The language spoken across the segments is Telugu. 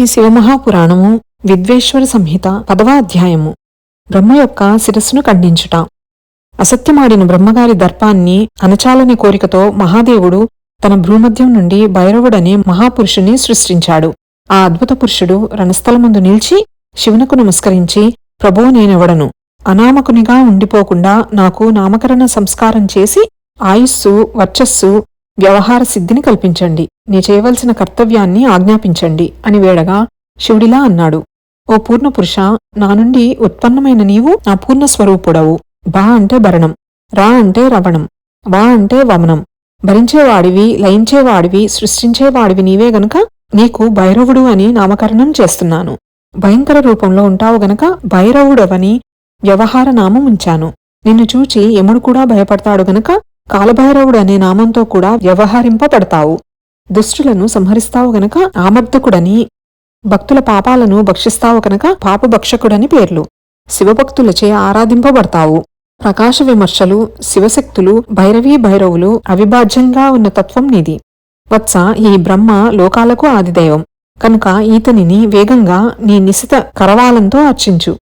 శ్రీ శివమహాపురాణము విద్వేశ్వర సంహిత పదవ అధ్యాయము. బ్రహ్మ యొక్క శిరస్సును ఖండించుట. అసత్యమాడిన బ్రహ్మగారి దర్పాన్ని అనచాలని కోరికతో మహాదేవుడు తన భ్రూమధ్యం నుండి భైరవుడనే మహాపురుషుని సృష్టించాడు. ఆ అద్భుత పురుషుడు రణస్థలముందు నిలిచి శివునకు నమస్కరించి ప్రభో నేనెవడను? అనామకునిగా ఉండిపోకుండా నాకు నామకరణ సంస్కారం చేసి ఆయుస్సు వర్చస్సు వ్యవహార సిద్ధిని కల్పించండి. నీ చేయవలసిన కర్తవ్యాన్ని ఆజ్ఞాపించండి అని వేడగా శివుడిలా అన్నాడు. ఓ పూర్ణపురుష నా నుండి ఉత్పన్నమైన నీవు నా పూర్ణ స్వరూపుడవు. బా అంటే భరణం రా అంటే రవణం వా అంటే వమనం. భరించేవాడివి లయించేవాడివి సృష్టించేవాడివి నీవే గనుక నీకు భైరవుడు అని నామకరణం చేస్తున్నాను. భయంకర రూపంలో ఉంటావు గనక భైరవుడవని వ్యవహార నామం ఉంచాను. నిన్ను చూచి యముడు కూడా భయపడతాడు గనక కాలభైరవుడు అనే నామంతో కూడా వ్యవహరింపబడతావు. దుష్టులను సంహరిస్తావు గనక ఆమర్థకుడని భక్తుల పాపాలను భక్షిస్తావు కనుక పాపభక్షకుడని పేర్లు. శివభక్తులచే ఆరాధింపబడతావు. ప్రకాశ విమర్శలు శివశక్తులు భైరవీ భైరవులు అవిభాజ్యంగా ఉన్న తత్వం నీది. వత్స ఈ బ్రహ్మ లోకాలకు ఆదిదైవం. కనుక ఈతనిని వేగంగా నీ నిశిత కరవాలంతో అర్చించు.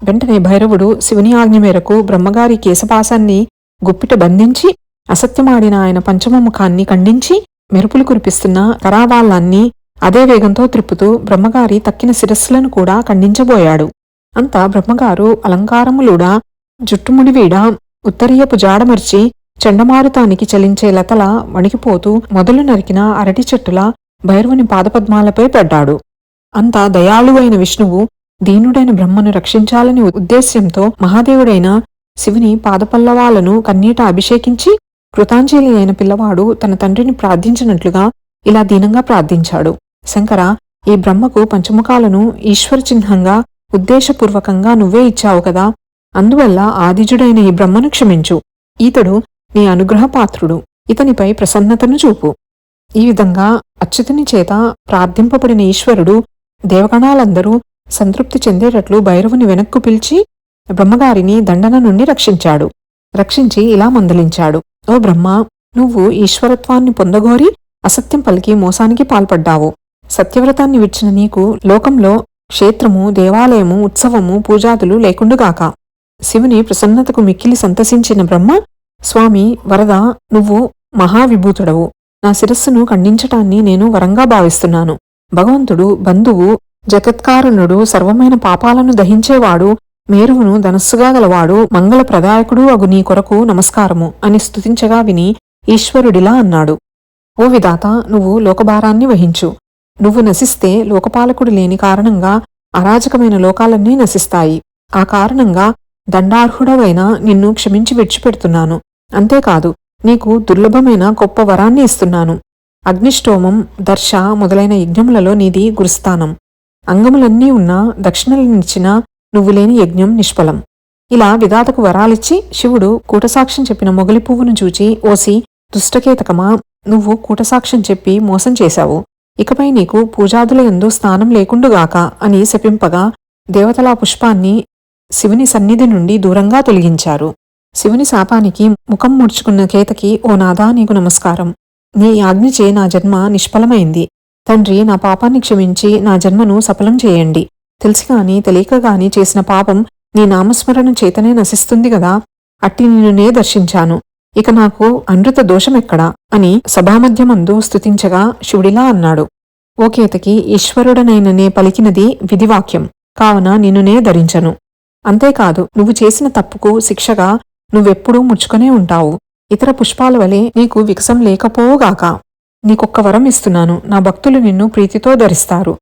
వెంటనే భైరవుడు శివుని ఆజ్ఞ మేరకు బ్రహ్మగారి కేశపాసాన్ని గుప్పిట బంధించి అసత్యమాడిన ఆయన పంచమముఖాన్ని ఖండించి మెరుపులు కురిపిస్తున్న కరావాళ్ళాన్ని అదే వేగంతో త్రిప్పుతూ బ్రహ్మగారి తక్కిన శిరస్సులను కూడా ఖండించబోయాడు. అంతా బ్రహ్మగారు అలంకారములుడా జుట్టుముడివీడా ఉత్తరీయపు జాడమర్చి చండమారుతానికి చలించే లతల వణికిపోతూ మొదలు నరికిన అరటి చెట్టుల భైరవుని పాదపద్మాలపై పడ్డాడు. అంతా దయాళువైన విష్ణువు దీనుడైన బ్రహ్మను రక్షించాలని ఉద్దేశ్యంతో మహాదేవుడైన శివుని పాదపల్లవాలను కన్నీట అభిషేకించి కృతాంజలి అయిన పిల్లవాడు తన తండ్రిని ప్రార్థించినట్లుగా ఇలా దీనంగా ప్రార్థించాడు. శంకర ఈ బ్రహ్మకు పంచముఖాలను ఈశ్వర చిహ్నంగా ఉద్దేశపూర్వకంగా నువ్వే ఇచ్చావు కదా. అందువల్ల ఆదిజుడైన ఈ బ్రహ్మను క్షమించు. ఈతడు నీ అనుగ్రహపాత్రుడు. ఇతనిపై ప్రసన్నతను చూపు. ఈ విధంగా అచ్యుతుని చేత ప్రార్థింపబడిన ఈశ్వరుడు దేవగణాలందరూ సంతృప్తి చెందేటట్లు భైరవుని వెనక్కు పిలిచి బ్రహ్మగారిని దండన నుండి రక్షించాడు. రక్షించి ఇలా మందలించాడు. ఓ బ్రహ్మ నువ్వు ఈశ్వరత్వాన్ని పొందగోరి అసత్యం పలికి మోసానికి పాల్పడ్డావు. సత్యవ్రతాన్ని విడిచిన నీకు లోకంలో క్షేత్రము దేవాలయము ఉత్సవము పూజాదులు లేకుండుగాక శివుని ప్రసన్నతకు మిక్కిలి సంతసించిన బ్రహ్మ స్వామి వరద నువ్వు మహావిభూతుడవు. నా శిరస్సును ఖండించటాన్ని నేను వరంగా భావిస్తున్నాను. భగవంతుడు బంధువు జగత్కారుణుడు సర్వమైన పాపాలను దహించేవాడు మేరువును ధనస్సుగా గలవాడు మంగళప్రదాయకుడు అగు నీ కొరకు నమస్కారము అని స్తుతించగా విని ఈశ్వరుడిలా అన్నాడు. ఓ విధాత నువ్వు లోకభారాన్ని వహించు. నువ్వు నశిస్తే లోకపాలకుడు లేని కారణంగా అరాజకమైన లోకాలన్నీ నశిస్తాయి. ఆ కారణంగా దండార్హుడవైన నిన్ను క్షమించి విడిచిపెడుతున్నాను. అంతేకాదు నీకు దుర్లభమైన గొప్ప వరాన్ని ఇస్తున్నాను. అగ్నిష్టోమం దర్శ మొదలైన యజ్ఞములలో నీది గురుస్థానం. అంగములన్నీ ఉన్నా దక్షిణలనిచ్చినా నువ్వు లేని యజ్ఞం నిష్ఫలం. ఇలా విధాతకు వరాలిచ్చి శివుడు కూటసాక్ష్యం చెప్పిన మొగలి పువ్వును చూచి ఓసి దుష్టకేతకమా నువ్వు కూటసాక్ష్యం చెప్పి మోసం చేశావు. ఇకపై నీకు పూజాదుల ఎందు స్థానం లేకుండుగాక అని శపింపగా దేవతలా పుష్పాన్ని శివుని సన్నిధి నుండి దూరంగా తొలగించారు. శివుని శాపానికి ముఖం ముడుచుకున్న కేతకి ఓ నాదా నీకు నమస్కారం. నీ ఆజ్ఞచే నా జన్మ నిష్ఫలమైంది. తండ్రి నా పాపాన్ని క్షమించి నా జన్మను సఫలం చేయండి. తెలిసి గాని తెలియక గాని చేసిన పాపం నీ నామస్మరణ చేతనే నశిస్తుంది గదా అట్టి నిన్నునే దర్శించాను. ఇక నాకు అనృత దోషమెక్కడా? అని సభామధ్యమందు స్తుతించగా శివుడిలా అన్నాడు. ఓకేతకి ఈశ్వరుడనైననే పలికినది విధివాక్యం. కావున నిన్నునే ధరించను. అంతేకాదు నువ్వు చేసిన తప్పుకు శిక్షగా నువ్వెప్పుడూ ముచ్చుకునే ఉంటావు. ఇతర పుష్పాల వలె నీకు వికసం లేకపోగాక నీకొక్క వరం ఇస్తున్నాను. నా భక్తులు నిన్ను ప్రీతితో ధరిస్తారు.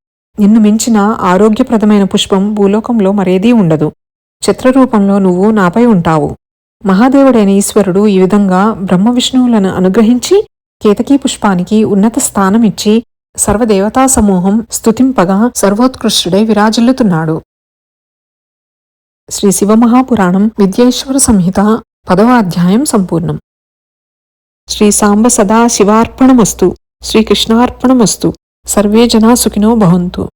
నిన్ను మించిన ఆరోగ్యప్రదమైన పుష్పం భూలోకంలో మరేదీ ఉండదు. చిత్రరూపంలో నువ్వు నాపై ఉంటావు. మహాదేవుడైన ఈశ్వరుడు ఈ విధంగా బ్రహ్మ విష్ణువులను అనుగ్రహించి కేతకీ పుష్పానికి ఉన్నత స్థానమిచ్చి సర్వదేవతా సమూహం స్తుతింపగా సర్వోత్కృష్టుడై విరాజిల్లుతున్నాడు. శ్రీ శివమహాపురాణం విద్యేశ్వర సంహిత పదవ అధ్యాయం సంపూర్ణం. శ్రీ సాంబ సదా శివార్పణమస్తు. శ్రీకృష్ణార్పణమస్తు సర్వే జనా సుఖినో భవంతు.